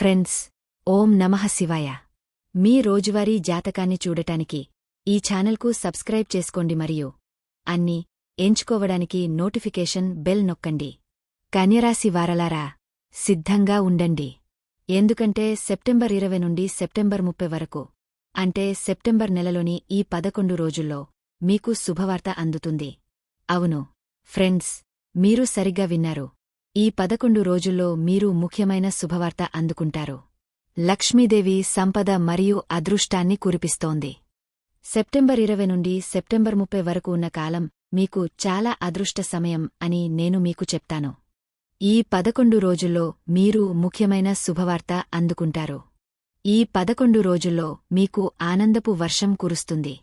Friends ఓం నమః శివాయ. మీ రోజువారీ జాతకాన్ని చూడటానికి ఈ ఛానల్కు సబ్స్క్రైబ్ చేసుకోండి మరియు అన్ని ఎంచుకోవడానికి నోటిఫికేషన్ బెల్ నొక్కండి. కన్యరాశి వారలారా సిద్ధంగా ఉండండి. ఎందుకంటే సెప్టెంబర్ ఇరవై నుండి సెప్టెంబర్ ముప్పై వరకు అంటే సెప్టెంబర్ నెలలోని ఈ పదకొండు రోజుల్లో మీకు శుభవార్త అందుతుంది. అవును ఫ్రెండ్స్ మీరు సరిగ్గా విన్నారు. ఈ పదకొండు రోజుల్లో మీరు ముఖ్యమైన శుభవార్త అందుకుంటారు. లక్ష్మీదేవి సంపద మరియు అదృష్టాన్ని కురిపిస్తోంది. సెప్టెంబర్ ఇరవై నుండి సెప్టెంబర్ ముప్పై వరకు ఉన్న కాలం మీకు చాలా అదృష్ట సమయం అని నేను మీకు చెప్తాను. ఈ పదకొండు రోజుల్లో మీరు ముఖ్యమైన శుభవార్త అందుకుంటారు. ఈ పదకొండు రోజుల్లో మీకు ఆనందపు వర్షం కురుస్తుంది.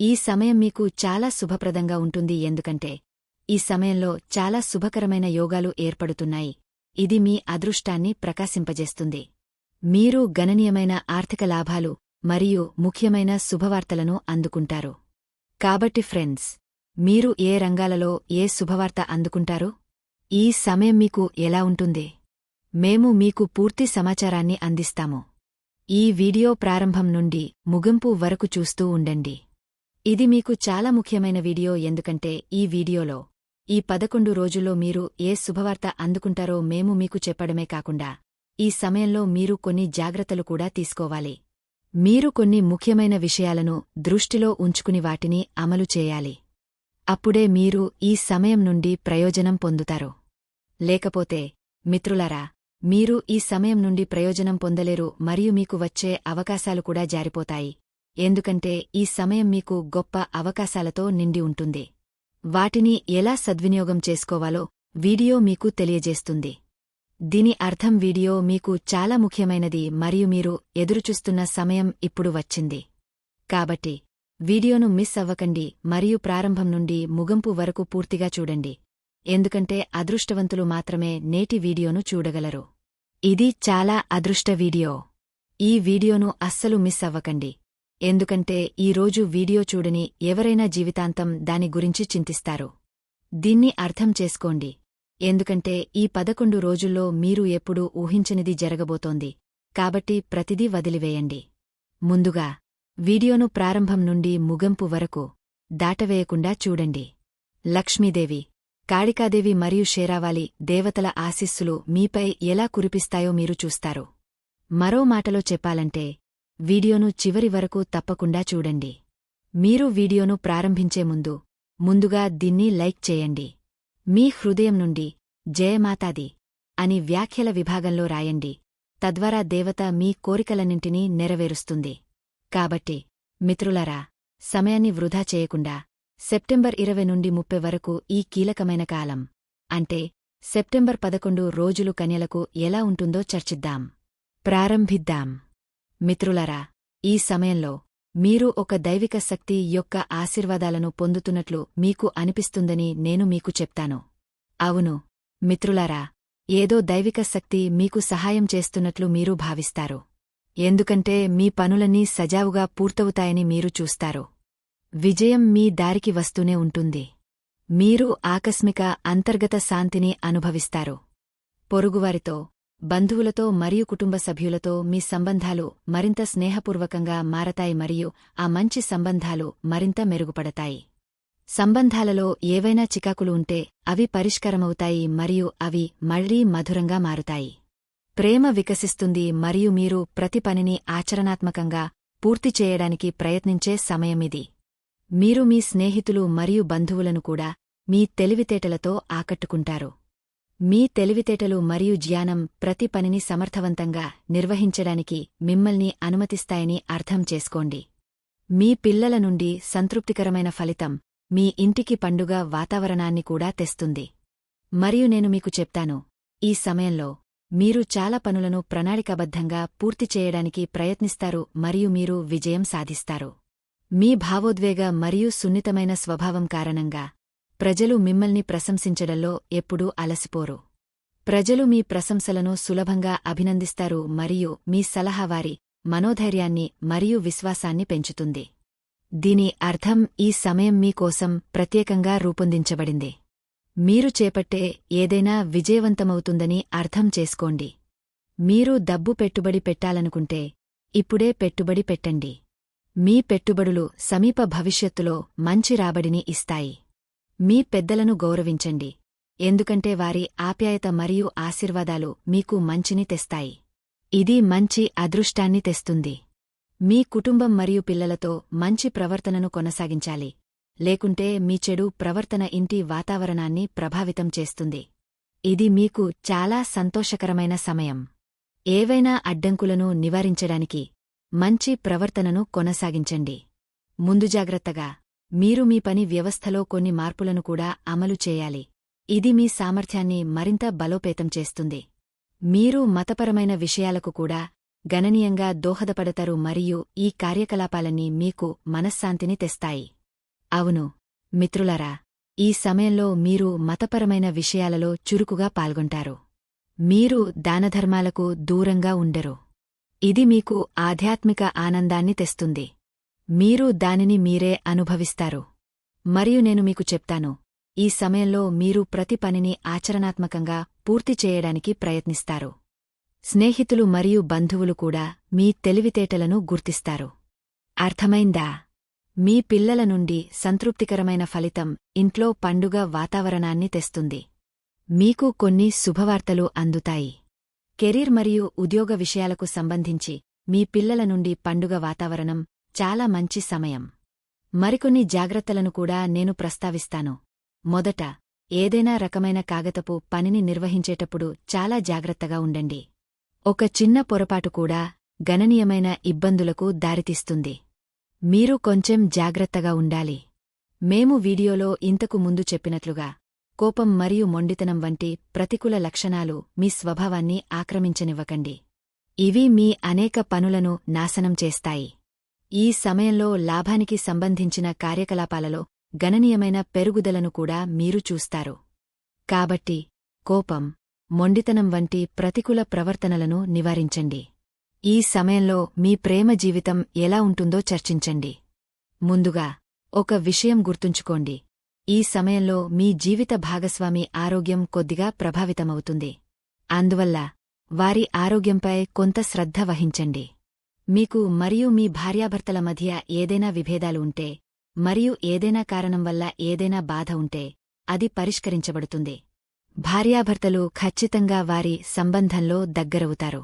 ఈ సమయం మీకు చాలా శుభప్రదంగా ఉంటుంది ఎందుకంటే ఈ సమయంలో చాలా శుభకరమైన యోగాలు ఏర్పడుతున్నాయి. ఇది మీ అదృష్టాన్ని ప్రకాశింపజేస్తుంది. మీరు గణనీయమైన ఆర్థిక లాభాలు మరియు ముఖ్యమైన శుభవార్తలను అందుకుంటారు. కాబట్టి ఫ్రెండ్స్ మీరు ఏ రంగాలలో ఏ శుభవార్త అందుకుంటారు? ఈ సమయం మీకు ఎలా ఉంటుంది? మేము మీకు పూర్తి సమాచారాన్ని అందిస్తాము. ఈ వీడియో ప్రారంభం నుండి ముగింపు వరకు చూస్తూ ఉండండి. ఇది మీకు చాలా ముఖ్యమైన వీడియో ఎందుకంటే ఈ వీడియోలో ఈ పదకొండు రోజుల్లో మీరు ఏ శుభవార్త అందుకుంటారో మేము మీకు చెప్పడమే కాకుండా ఈ సమయంలో మీరు కొన్ని జాగ్రత్తలు కూడా తీసుకోవాలి. మీరు కొన్ని ముఖ్యమైన విషయాలను దృష్టిలో ఉంచుకుని వాటిని అమలు చేయాలి. అప్పుడే మీరు ఈ సమయం నుండి ప్రయోజనం పొందుతారు. లేకపోతే మిత్రులారా మీరు ఈ సమయం నుండి ప్రయోజనం పొందలేరు మరియు మీకు వచ్చే అవకాశాలు కూడా జారిపోతాయి. ఎందుకంటే ఈ సమయం మీకు గొప్ప అవకాశాలతో నిండి ఉంటుంది. వాటిని ఎలా సద్వినియోగం చేసుకోవాలో వీడియో మీకు తెలియజేస్తుంది. దీని అర్థం వీడియో మీకు చాలా ముఖ్యమైనది మరియు మీరు ఎదురుచూస్తున్న సమయం ఇప్పుడు వచ్చింది. కాబట్టి వీడియోను మిస్ అవ్వకండి మరియు ప్రారంభం నుండి ముగింపు వరకు పూర్తిగా చూడండి. ఎందుకంటే అదృష్టవంతులు మాత్రమే నేటి వీడియోను చూడగలరు. ఇది చాలా అదృష్ట వీడియో. ఈ వీడియోను అస్సలు మిస్ అవ్వకండి. ఎందుకంటే ఈ రోజు వీడియో చూడని ఎవరైనా జీవితాంతం దాని గురించి చింతిస్తారు. దీన్ని అర్థం చేసుకోండి. ఎందుకంటే ఈ పదకొండు రోజుల్లో మీరు ఎప్పుడూ ఊహించనిది జరగబోతోంది. కాబట్టి ప్రతిదీ వదిలివేయండి. ముందుగా వీడియోను ప్రారంభం నుండి ముగింపు వరకు దాటవేయకుండా చూడండి. లక్ష్మీదేవి కాళికాదేవి మరియు షేరావాలి దేవతల ఆశీస్సులు మీపై ఎలా కురిపిస్తాయో మీరు చూస్తారు. మరో మాటలో చెప్పాలంటే వీడియోను చివరి వరకు తప్పకుండా చూడండి. మీరు వీడియోను ప్రారంభించే ముందు ముందుగా దీన్ని లైక్ చేయండి. మీ హృదయం నుండి జయమాతాది అని వ్యాఖ్యల విభాగంలో రాయండి. తద్వారా దేవత మీ కోరికలన్నింటినీ నెరవేరుస్తుంది. కాబట్టి మిత్రులరా సమయాన్ని వృధా చేయకుండా సెప్టెంబర్ ఇరవై నుండి ముప్పై వరకు ఈ కీలకమైన కాలం. అంటే సెప్టెంబర్ పదకొండు రోజులు కన్యలకు ఎలా ఉంటుందో చర్చిద్దాం. ప్రారంభిద్దాం. మిత్రులరా ఈ సమయంలో మీరు ఒక దైవిక శక్తి యొక్క ఆశీర్వాదాలను పొందుతున్నట్లు మీకు అనిపిస్తుందని నేను మీకు చెప్తాను. అవును మిత్రులారా ఏదో దైవిక శక్తి మీకు సహాయం చేస్తున్నట్లు మీరు భావిస్తారు. ఎందుకంటే మీ పనులన్నీ సజావుగా పూర్తవుతాయని మీరు చూస్తారు. విజయం మీ దారికి వస్తూనే ఉంటుంది. మీరు ఆకస్మిక అంతర్గత శాంతిని అనుభవిస్తారు. పొరుగువారితో బంధువులతో మరియు కుటుంబ సభ్యులతో మీ సంబంధాలు మరింత స్నేహపూర్వకంగా మారతాయి మరియు ఆ మంచి సంబంధాలు మరింత మెరుగుపడతాయి. సంబంధాలలో ఏవైనా చికాకులు ఉంటే అవి పరిష్కారమవుతాయి మరియు అవి మళ్ళీ మధురంగా మారుతాయి. ప్రేమ వికసిస్తుంది మరియు మీరు ప్రతి పనిని ఆచరణాత్మకంగా పూర్తి చేయడానికి ప్రయత్నించే సమయమిది మీరు మీ స్నేహితులు మరియు బంధువులను కూడా మీ తెలివితేటలతో ఆకట్టుకుంటారు. మీ తెలివితేటలు మరియు జ్ఞానం ప్రతి పనిని సమర్థవంతంగా నిర్వహించడానికి మిమ్మల్ని అనుమతిస్తాయని అర్థం చేసుకోండి. మీ పిల్లల నుండి సంతృప్తికరమైన ఫలితం మీ ఇంటికి పండుగ వాతావరణాన్ని కూడా తెస్తుంది. మరియు నేను మీకు చెప్తాను ఈ సమయంలో మీరు చాలా పనులను ప్రణాళికాబద్ధంగా పూర్తి చేయడానికి ప్రయత్నిస్తారు మరియు మీరు విజయం సాధిస్తారు. మీ భావోద్వేగ మరియు సున్నితమైన స్వభావం కారణంగా ప్రజలు మిమ్మల్ని ప్రశంసించడంలో ఎప్పుడూ అలసిపోరు. ప్రజలు మీ ప్రశంసలను సులభంగా అభినందిస్తారు మరియు మీ సలహావారి మనోధైర్యాన్ని మరియు విశ్వాసాన్ని పెంచుతుంది. దీని అర్థం ఈ సమయం మీకోసం ప్రత్యేకంగా రూపొందించబడింది. మీరు చేపట్టే ఏదైనా విజయవంతమవుతుందని అర్థం చేసుకోండి. మీరు డబ్బు పెట్టుబడి పెట్టాలనుకుంటే ఇప్పుడే పెట్టుబడి పెట్టండి. మీ పెట్టుబడులు సమీప భవిష్యత్తులో మంచి రాబడిని ఇస్తాయి. మీ పెద్దలను గౌరవించండి. ఎందుకంటే వారి ఆప్యాయత మరియు ఆశీర్వాదాలు మీకు మంచిని తెస్తాయి. ఇది మంచి అదృష్టాన్ని తెస్తుంది. మీ కుటుంబం మరియు పిల్లలతో మంచి ప్రవర్తనను కొనసాగించాలి. లేకుంటే మీ చెడు ప్రవర్తన ఇంటి వాతావరణాన్ని ప్రభావితం చేస్తుంది. ఇది మీకు చాలా సంతోషకరమైన సమయం. ఏవైనా అడ్డంకులను నివారించడానికి మంచి ప్రవర్తనను కొనసాగించండి. ముందు జాగ్రత్తగా మీరు మీ పని వ్యవస్థలో కొన్ని మార్పులను కూడా అమలు చేయాలి. ఇది మీ సామర్థ్యాన్ని మరింత బలోపేతం చేస్తుంది. మీరు మతపరమైన విషయాలకు కూడా గణనీయంగా దోహదపడతారు మరియు ఈ కార్యకలాపాలన్నీ మీకు మనశ్శాంతిని తెస్తాయి. అవును మిత్రులరా ఈ సమయంలో మీరు మతపరమైన విషయాలలో చురుకుగా పాల్గొంటారు. మీరు దానధర్మాలకు దూరంగా ఉండరు. ఇది మీకు ఆధ్యాత్మిక ఆనందాన్ని తెస్తుంది. మీరు దానిని మీరే అనుభవిస్తారు. మరియు నేను మీకు చెప్తాను. ఈ సమయంలో మీరు ప్రతి పనిని ఆచరణాత్మకంగా పూర్తి చేయడానికి ప్రయత్నిస్తారు. స్నేహితులు మరియు బంధువులు కూడా మీ తెలివితేటలను గుర్తిస్తారు. అర్థమైందా? మీ పిల్లల నుండి సంతృప్తికరమైన ఫలితం ఇంట్లో పండుగ వాతావరణాన్ని తెస్తుంది. మీకు కొన్ని శుభవార్తలు అందుతాయి. కెరీర్ మరియు ఉద్యోగ విషయాలకు సంబంధించి మీ పిల్లల నుండి పండుగ వాతావరణం చాలా మంచి సమయం. మరికొన్ని జాగ్రత్తలను కూడా నేను ప్రస్తావిస్తాను. మొదట ఏదైనా రకమైన కాగతపు పనిని నిర్వహించేటప్పుడు చాలా జాగ్రత్తగా ఉండండి. ఒక చిన్న పొరపాటు కూడా గణనీయమైన ఇబ్బందులకు దారితీస్తుంది. మీరు కొంచెం జాగ్రత్తగా ఉండాలి. మేము వీడియోలో ఇంతకు ముందు చెప్పినట్లుగా కోపం మరియు మొండితనం వంటి ప్రతికూల లక్షణాలు మీ స్వభావాన్ని ఆక్రమించనివ్వకండి. ఇవి మీ అనేక పనులను నాశనం చేస్తాయి. ఈ సమయంలో లాభానికి సంబంధించిన కార్యకలాపాలలో గణనీయమైన పెరుగుదలను కూడా మీరు చూస్తారు. కాబట్టి కోపం మొండితనం వంటి ప్రతికూల ప్రవర్తనలను నివారించండి. ఈ సమయంలో మీ ప్రేమ జీవితం ఎలా ఉంటుందో చర్చించండి. ముందుగా ఒక విషయం గుర్తుంచుకోండి. ఈ సమయంలో మీ జీవిత భాగస్వామి ఆరోగ్యం కొద్దిగా ప్రభావితమవుతుంది. అందువల్ల వారి ఆరోగ్యంపై కొంత శ్రద్ధ వహించండి. మీకు మరియు మీ భార్యాభర్తల మధ్య ఏదైనా విభేదాలు ఉంటే మరియు ఏదైనా కారణం వల్ల ఏదైనా బాధ ఉంటే అది పరిష్కరించబడుతుంది. భార్యాభర్తలు ఖచ్చితంగా వారి సంబంధంలో దగ్గరవుతారు.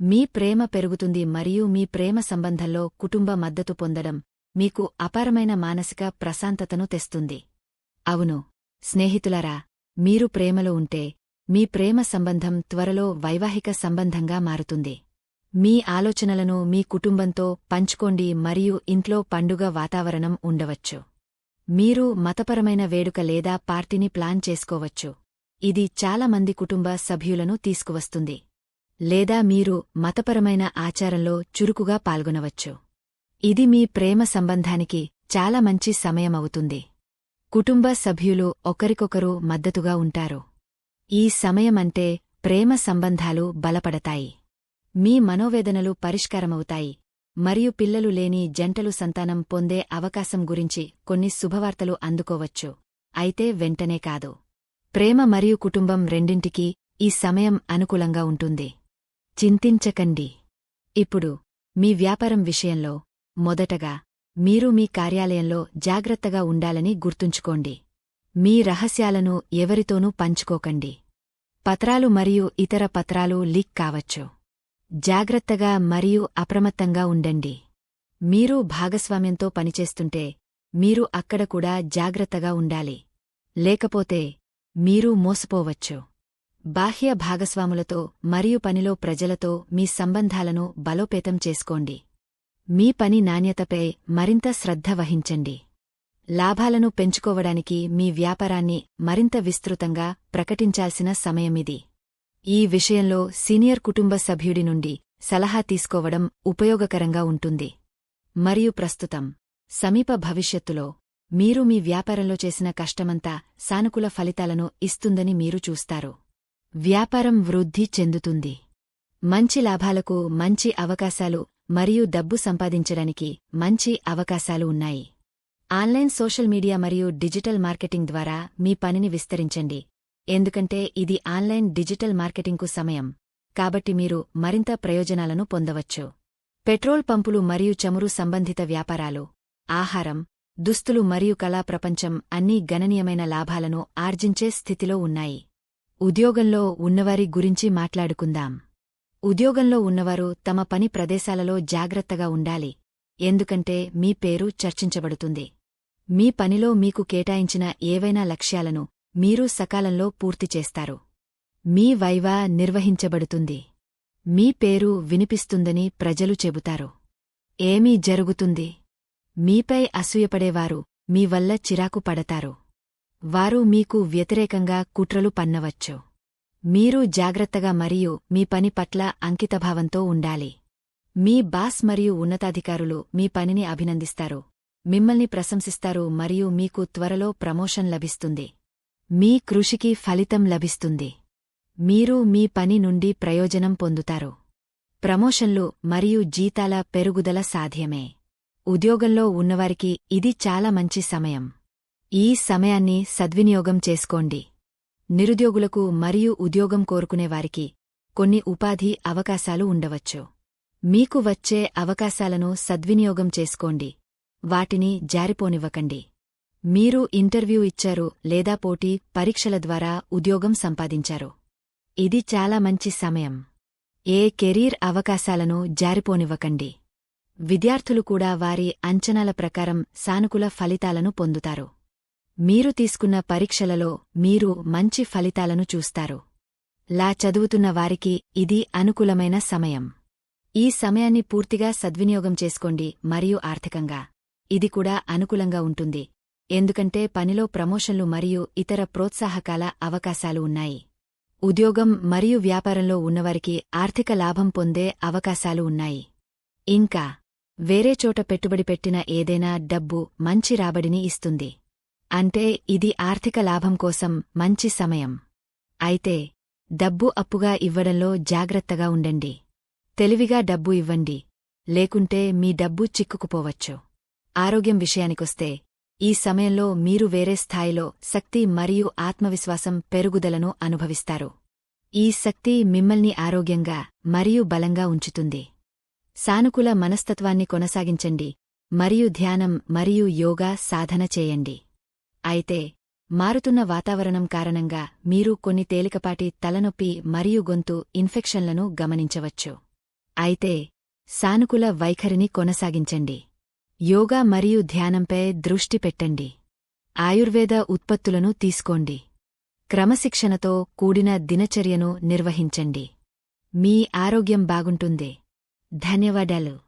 మీ ప్రేమ పెరుగుతుంది మరియు మీ ప్రేమ సంబంధంలో కుటుంబ మద్దతు పొందడం మీకు అపారమైన మానసిక ప్రశాంతతను తెస్తుంది. అవును స్నేహితులరా మీరు ప్రేమలో ఉంటే మీ ప్రేమ సంబంధం త్వరలో వైవాహిక సంబంధంగా మారుతుంది. మీ ఆలోచనలను మీ కుటుంబంతో పంచుకోండి మరియు ఇంట్లో పండుగ వాతావరణం ఉండవచ్చు. మీరు మతపరమైన వేడుక లేదా పార్టీని ప్లాన్ చేసుకోవచ్చు. ఇది చాలామంది కుటుంబ సభ్యులను తీసుకువస్తుంది. లేదా మీరు మతపరమైన ఆచారంలో చురుకుగా పాల్గొనవచ్చు. ఇది మీ ప్రేమ సంబంధానికి చాలా మంచి సమయమవుతుంది. కుటుంబ సభ్యులు ఒకరికొకరు మద్దతుగా ఉంటారు. ఈ సమయమంటే ప్రేమ సంబంధాలు బలపడతాయి. మీ మనోవేదనలు పరిష్కారమవుతాయి. మరియు పిల్లలు లేని జంటలు సంతానం పొందే అవకాశం గురించి కొన్ని శుభవార్తలు అందుకోవచ్చు. అయితే వెంటనే కాదు. ప్రేమ మరియు కుటుంబం రెండింటికీ ఈ సమయం అనుకూలంగా ఉంటుంది. చింతించకండి. ఇప్పుడు మీ వ్యాపారం విషయంలో మొదటగా మీరు మీ కార్యాలయంలో జాగ్రత్తగా ఉండాలని గుర్తుంచుకోండి. మీ రహస్యాలను ఎవరితోనూ పంచుకోకండి. పత్రాలు మరియు ఇతర పత్రాలు లీక్ కావచ్చు. జాగ్రత్తగా మరియు అప్రమత్తంగా ఉండండి. మీరు భాగస్వామ్యంతో పనిచేస్తుంటే మీరు అక్కడ కూడా జాగ్రత్తగా ఉండాలి. లేకపోతే మీరు మోసపోవచ్చు. బాహ్య భాగస్వాములతో మరియు పనిలో ప్రజలతో మీ సంబంధాలను బలోపేతం చేసుకోండి. మీ పని నాణ్యతపై మరింత శ్రద్ధ వహించండి. లాభాలను పెంచుకోవడానికి మీ వ్యాపారాన్ని మరింత విస్తృతంగా ప్రకటించాల్సిన సమయమిది. ఈ విషయంలో సీనియర్ కుటుంబ సభ్యుడి నుండి సలహా తీసుకోవడం ఉపయోగకరంగా ఉంటుంది. మరియు ప్రస్తుతం సమీప భవిష్యత్తులో మీరు మీ వ్యాపారంలో చేసిన కష్టమంతా సానుకూల ఫలితాలను ఇస్తుందని మీరు చూస్తారు. వ్యాపారం వృద్ధి చెందుతుంది. మంచి లాభాలకు మంచి అవకాశాలు మరియు డబ్బు సంపాదించడానికి మంచి అవకాశాలు ఉన్నాయి. ఆన్లైన్ సోషల్ మీడియా మరియు డిజిటల్ మార్కెటింగ్ ద్వారా మీ పనిని విస్తరించండి. ఎందుకంటే ఇది ఆన్లైన్ డిజిటల్ మార్కెటింగ్కు సమయం. కాబట్టి మీరు మరింత ప్రయోజనాలను పొందవచ్చు. పెట్రోల్ పంపులు మరియు చమురు సంబంధిత వ్యాపారాలు ఆహారం దుస్తులు మరియు కళా ప్రపంచం అన్నీ గణనీయమైన లాభాలను ఆర్జించే స్థితిలో ఉన్నాయి. ఉద్యోగంలో ఉన్నవారి గురించి మాట్లాడుకుందాం. ఉద్యోగంలో ఉన్నవారు తమ పని ప్రదేశాలలో జాగ్రత్తగా ఉండాలి. ఎందుకంటే మీ పేరు చర్చించబడుతుంది. మీ పనిలో మీకు కేటాయించిన ఏవైనా లక్ష్యాలను మీరు సకాలంలో పూర్తి చేస్తారు. మీ వైవా నిర్వహించబడుతుంది. మీ పేరు వినిపిస్తుందని ప్రజలు చెబుతారు. ఏమీ జరుగుతుంది? మీపై అసూయపడేవారు మీ వల్ల చిరాకు పడతారు. వారు మీకు వ్యతిరేకంగా కుట్రలు పన్నవచ్చు. మీరు జాగ్రత్తగా మరియు మీ పని పట్ల అంకితభావంతో ఉండాలి. మీ బాస్ మరియు ఉన్నతాధికారులు మీ పనిని అభినందిస్తారు. మిమ్మల్ని ప్రశంసిస్తారు మరియు మీకు త్వరలో ప్రమోషన్ లభిస్తుంది. మీ కృషికి ఫలితం లభిస్తుంది. మీరు మీ పని నుండి ప్రయోజనం పొందుతారు. ప్రమోషన్లు మరియు జీతాల పెరుగుదల సాధ్యమే. ఉద్యోగంలో ఉన్నవారికి ఇది చాలా మంచి సమయం. ఈ సమయాన్ని సద్వినియోగం చేసుకోండి. నిరుద్యోగులకు మరియు ఉద్యోగం కోరుకునేవారికి కొన్ని ఉపాధి అవకాశాలు ఉండవచ్చు. మీకు వచ్చే అవకాశాలను సద్వినియోగం చేసుకోండి. వాటిని జారిపోనివ్వకండి. మీరు ఇంటర్వ్యూ ఇచ్చారు లేదా పోటీ పరీక్షల ద్వారా ఉద్యోగం సంపాదించారు. ఇది చాలా మంచి సమయం. ఏ కెరీర్ అవకాశాలను జారిపోనివ్వకండి. విద్యార్థులు కూడా వారి అంచనాల ప్రకారం సానుకూల ఫలితాలను పొందుతారు. మీరు తీసుకున్న పరీక్షలలో మీరు మంచి ఫలితాలను చూస్తారు. లా చదువుతున్న వారికి ఇది అనుకూలమైన సమయం. ఈ సమయాన్ని పూర్తిగా సద్వినియోగం చేసుకోండి మరియు ఆర్థికంగా. ఇది కూడా అనుకూలంగా ఉంటుంది. ఎందుకంటే పనిలో ప్రమోషన్లు మరియు ఇతర ప్రోత్సాహకాల అవకాశాలు ఉన్నాయి. ఉద్యోగం మరియు వ్యాపారంలో ఉన్నవారికి ఆర్థిక లాభం పొందే అవకాశాలు ఉన్నాయి. ఇంకా వేరే చోట పెట్టుబడి పెట్టిన ఏదైనా డబ్బు మంచి రాబడిని ఇస్తుంది. అంటే ఇది ఆర్థిక లాభం కోసం మంచి సమయం. అయితే డబ్బు అప్పుగా ఇవ్వడంలో జాగ్రత్తగా ఉండండి. తెలివిగా డబ్బు ఇవ్వండి. లేకుంటే మీ డబ్బు చిక్కుకుపోవచ్చు. ఆరోగ్యం విషయానికొస్తే ఈ సమయంలో మీరు వేరే స్థాయిలో శక్తి మరియు ఆత్మవిశ్వాసం పెరుగుదలను అనుభవిస్తారు. ఈ శక్తి మిమ్మల్ని ఆరోగ్యంగా మరియు బలంగా ఉంచుతుంది. సానుకూల మనస్తత్వాన్ని కొనసాగించండి మరియు ధ్యానం మరియు యోగా సాధన చేయండి. అయితే మారుతున్న వాతావరణం కారణంగా మీరు కొన్ని తేలికపాటి తలనొప్పి మరియు గొంతు ఇన్ఫెక్షన్లను గమనించవచ్చు. అయితే సానుకూల వైఖరిని కొనసాగించండి. యోగా మరియు ధ్యానంపై దృష్టి పెట్టండి. ఆయుర్వేద ఉత్పత్తులను తీసుకోండి. క్రమశిక్షణతో కూడిన దినచర్యను నిర్వహించండి. మీ ఆరోగ్యం బాగుంటుంది. ధన్యవాదాలు.